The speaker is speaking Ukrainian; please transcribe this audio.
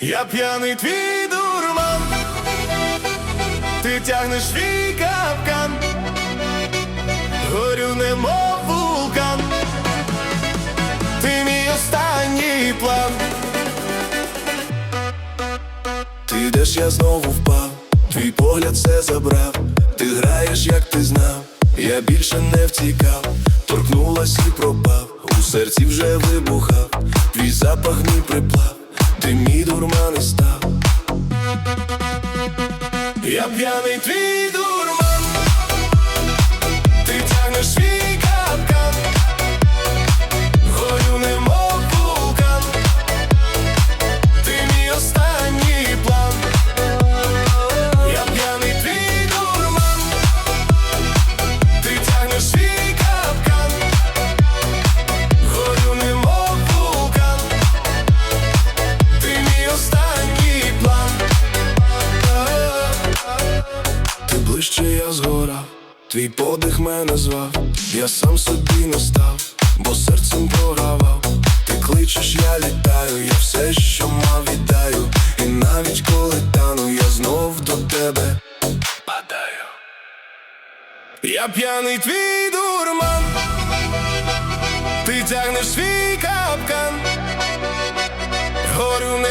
Я п'яний твій дурман, ти тягнеш свій капкан, горю немов вулкан, ти мій останній план. Ти йдеш, я знову впав, твій погляд все забрав, ти граєш, як ти знав, я більше не втікав, торкнулась і пропав, у серці вже вибухав, твій запах мій приплав, ти мій дурман і став. Я п'яний твій ближче я згорав, твій подих мене звав, я сам собі не став, бо серцем програвав. Ти кличеш, я літаю, я все, що мав, віддаю. І навіть коли тану, я знов до тебе падаю. Я п'яний твій дурман, ти тягнеш свій капкан, горю немов